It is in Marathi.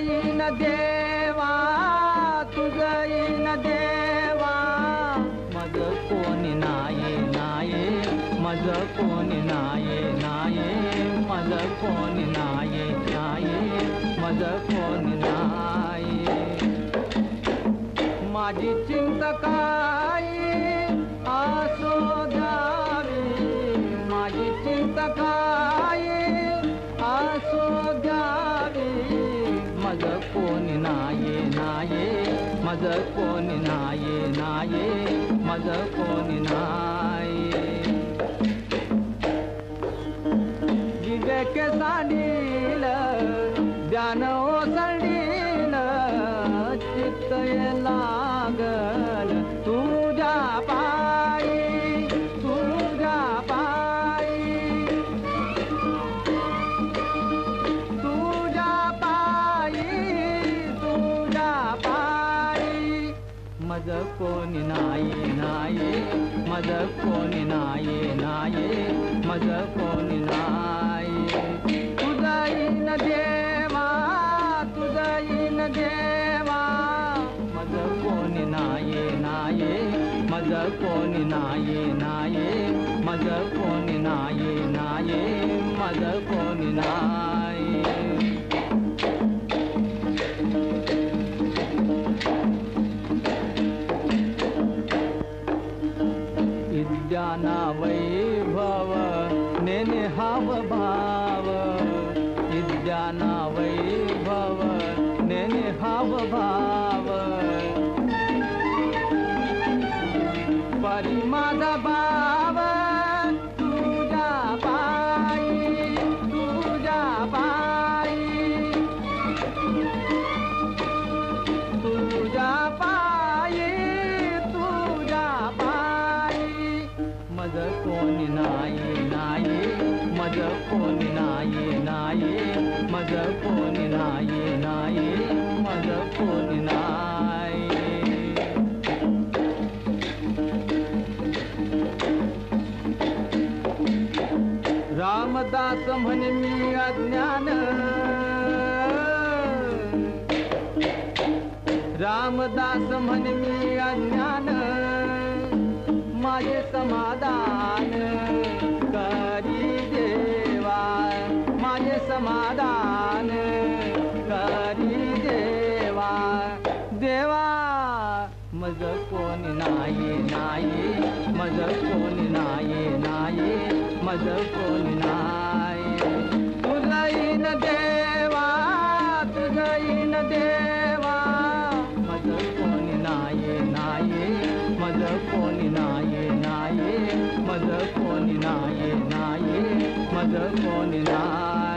देवा तुझ येईन देवा. मज कोणी नाये नाये. मज कोणी नाये नाये. मज कोणी नाये नाही मज कोणी नाही माझी चिंता काय? कोणी नाये नाये. मज कोणी नाये नाये. मज कोणी नाये. विवेक सांडील ज्ञान ओसंडील मज कोणी नाही नाही मज कोणी नाही नाही मज कोणी नाही तुझा देवा तुझा देवा. मज कोणी नाही नाही मज कोणी नाही नाही मज कोणी नाही नाही मज कोणी नाही नाना वैभव नेनेहाव भाव. विद्याना वैभव नेनेहाव भाव. परिमादा कोणी नाही नाही मज कोणी नाही नाही मज कोणी नाही नाही मज कोणी नाही रामदास म्हणे मी अज्ञान. रामदास म्हणे मी अज्ञान. माझे समाधान. करी देवा माझे समाधान. करी देवा देवा मज कोणी नाही नाही. मज कोणी नाही नाही. मज कोणी नाही. कोणी नाही नाही मज कोणी नाही